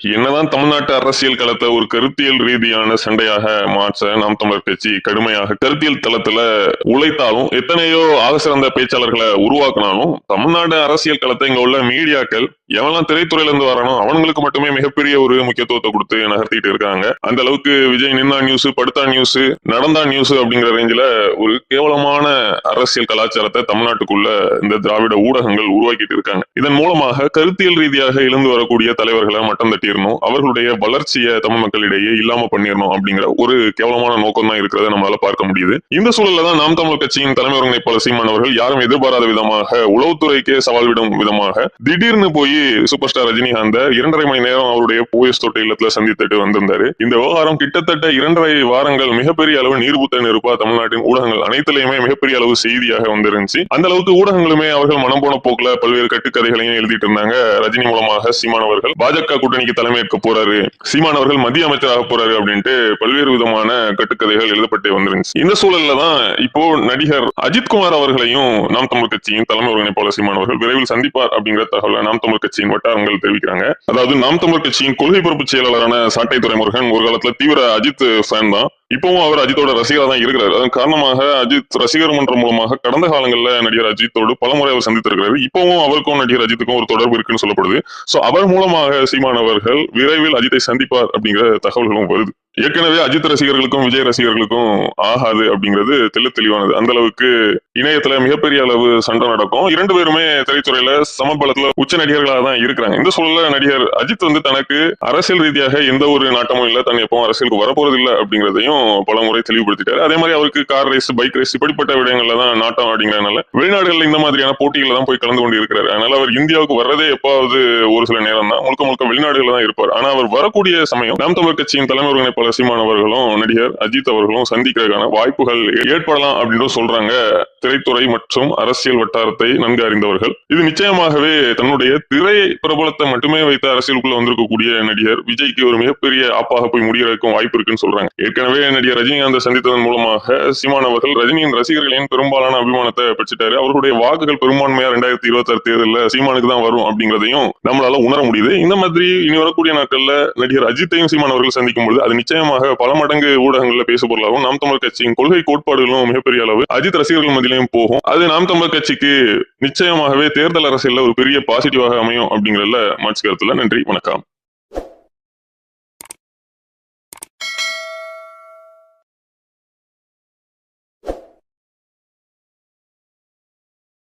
என்னதான் தமிழ்நாட்டு அரசியல் களத்தை ஒரு கருத்தியல் ரீதியான சண்டையாக மாற்ற நாம் தமிழர் கட்சி கடுமையாக கருத்தியல் தளத்துல உழைத்தாலும் எத்தனையோ ஆக சிறந்த பேச்சாளர்களை உருவாக்கினாலும் தமிழ்நாடு அரசியல் களத்தை இங்க உள்ள மீடியாக்கள் எவெல்லாம் திரைத்துறையில இருந்து வரணும் அவங்களுக்கு மட்டுமே மிகப்பெரிய ஒரு முக்கியத்துவத்தை கொடுத்து நகர்த்திட்டு இருக்காங்க. அந்த அளவுக்கு விஜய் நின்னா நியூஸ் படுத்தா நியூஸ் நடந்தா நியூஸ் அப்படிங்கிற ரேஞ்சில ஒரு கேவலமான அரசியல் கலாச்சாரத்தை தமிழ்நாட்டுக்குள்ள இந்த திராவிட ஊடகங்கள் உருவாக்கிட்டு இருக்காங்க. இதன் மூலமாக கருத்தியல் ரீதியாக எழுந்து வரக்கூடிய தலைவர்களை மட்டம் தட்டிடணும் அவர்களுடைய வளர்ச்சியை தமிழ் மக்களிடையே இல்லாம பண்ணிடணும் அப்படிங்கிற ஒரு கேவலமான நோக்கம் தான் இருக்கிறத நம்மளால பார்க்க முடியுது. இந்த சூழல்ல தான் நாம் தமிழ் கட்சியின் தலைமை ஒருங்கிணைப்பாளர் சீமான் அவர்கள் யாரும் எதிர்பாராத விதமாக உளவுத்துறைக்கே சவால் விடும் விதமாக திடீர்னு போய் சூப்பர் ஸ்டார் ரஜினிகாந்த இரண்டரை மணி நேரம் அவருடைய போயஸ் தொட்ட இல்லத்துல சந்தித்துட்டு வந்திருந்தாரு. இந்த விவகாரம் கிட்டத்தட்ட இரண்டரை வாரங்கள் மிகப்பெரிய அளவு நீர்புத்த நெருப்பா தமிழ்நாட்டின் ஊடகங்கள் அனைத்துலயுமே மிகப்பெரிய அளவு செய்தியாக வந்திருந்துச்சு. அந்த அளவுக்கு ஊடகங்களுமே அவர்கள் மனம் போன போக்குல பல்வேறு கட்டுக்கதைகளையும் எழுதிட்டு இருந்தாங்க. ரஜினி மூலமாக சீமானவர்கள் பாஜக கூட்டணிக்கு தலைமையேற்க போறாரு. சீமான் அவர்கள் மத்திய அமைச்சராக போறாரு அப்படின்ட்டு பல்வேறு விதமான கட்டுக்கதைகள் எழுதப்பட்டு வந்திருந்துச்சு. இந்த சூழல்ல தான் இப்போ நடிகர் அஜித்குமார் அவர்களையும் நாம் தமிழ் கட்சியின் தலைமை ஒருங்கிணைப்பாளர் சீமான் அவர்கள் விரைவில் சந்திப்பார் அப்படிங்கிற தகவலை நாம் தமிழ் கட்சியின் வட்டாரங்கள் தெரிவிக்கிறாங்க. அதாவது நாம் தமிழ் கட்சியின் கொள்கை பொறுப்பு செயலாளரான சாட்டை துறைமுருகன் ஒரு காலத்துல தீவிர அஜித் ஃபேன் தான். இப்பவும் அவர் அஜித்தோட ரசிகராக தான் இருக்கிறார். அதன் காரணமாக அஜித் ரசிகர் மன்றம் மூலமாக கடந்த காலங்களில் நடிகர் அஜித்தோடு பலமுறை அவர் சந்தித்திருக்கிறார். இப்பவும் அவருக்கும் நடிகர் அஜித்துக்கும் ஒரு தொடர்பு இருக்குன்னு சொல்லப்படுது. சோ அவர் மூலமாக சீமான் அவர்கள் விரைவில் அஜித்தை சந்திப்பார் அப்படிங்கிற தகவல்களும் வருது. ஏற்கனவே அஜித் ரசிகர்களுக்கும் விஜய் ரசிகர்களுக்கும் ஆகாது அப்படிங்கிறது தெல்ல தெளிவானது. அந்த அளவுக்கு இணையத்துல மிகப்பெரிய அளவு சண்டை நடக்கும். இரண்டு பேருமே திரைத்துறையில சமபலத்துல உச்ச நடிகர்களாக தான் இருக்கிறாங்க. இந்த சூழல நடிகர் அஜித் வந்து தனக்கு அரசியல் ரீதியாக எந்த ஒரு நாட்டமும் இல்லை. தன் எப்பவும் அரசியலுக்கு வரப்போறது இல்லை அப்படிங்கிறதையும் பல முறை தெளிவுபடுத்திட்டாரு. அதே மாதிரி அவருக்கு கார் ரேஸ் பைக் ரேஸ் இப்படிப்பட்ட விடயங்கள்ல தான் நாட்டம் அப்படிங்கிறதுனால வெளிநாடுகள்ல இந்த மாதிரியான போட்டிகள் தான் போய் கலந்து கொண்டு இருக்கிறாரு அதனால அவர் இந்தியாவுக்கு வர்றதே எப்பாவது ஒரு சில நேரம் தான் முழுக்க முழுக்க வெளிநாடுகள்ல தான் இருப்பார். ஆனா அவர் வரக்கூடிய சமயம் நாம் தமிழ் கட்சியின் தலைமை ஒருங்கிணைப்பாளர் சீமான் அவர்களும் நடிகர் அஜித் அவர்களும் சந்திக்கிறதுக்கான வாய்ப்புகள் ஏற்படலாம் அப்படின்னு சொல்றாங்க. திரைத்துறை மற்றும் அரசியல் வட்டாரத்தை நன்கு அறிந்தவர்கள். இது நிச்சயமாகவே தன்னுடைய திரை பிரபலத்தை மட்டுமே வைத்த அரசியலுக்குள்ள வந்திருக்கக்கூடிய நடிகர் விஜய்க்கு ஒரு மிகப்பெரிய ஆப்பாக போய் முடிகிறதுக்கும் வாய்ப்பு இருக்குன்னு சொல்றாங்க. ஏற்கனவே நடிகர் ரஜினிகாந்தை சந்தித்ததன் மூலமாக சீமான் அவர்கள் ரஜினியின் ரசிகர்களின் பெரும்பாலான அபிமானத்தை பெற்றுட்டாரு. அவருடைய வாக்குகள் பெரும்பான்மையா ரெண்டாயிரத்தி இருபத்தி ஆறு தேர்தலில் சீமானுக்கு தான் வரும் அப்படிங்கிறதையும் நம்மளால உணர முடியுது. இந்த மாதிரி இனி வரக்கூடிய நாட்கள்ல நடிகர் அஜித்தையும் சீமான் அவர்கள் சந்திக்கும் பொழுது அது நிச்சயமாக பல மடங்கு ஊடகங்கள்ல பேச பொருளாகவும் நாம் தமிழ் கட்சியின் கொள்கை கோட்பாடுகளும் மிகப்பெரிய அளவு அஜித் ரசிகர்கள் மத்தியிலையும் போகும். அது நாம் தமிழ் கட்சிக்கு நிச்சயமாகவே தேர்தல் அரசியல்ல ஒரு பெரிய பாசிட்டிவாக அமையும் அப்படிங்கிறதுல மாற்று கருத்துல நன்றி வணக்கம்.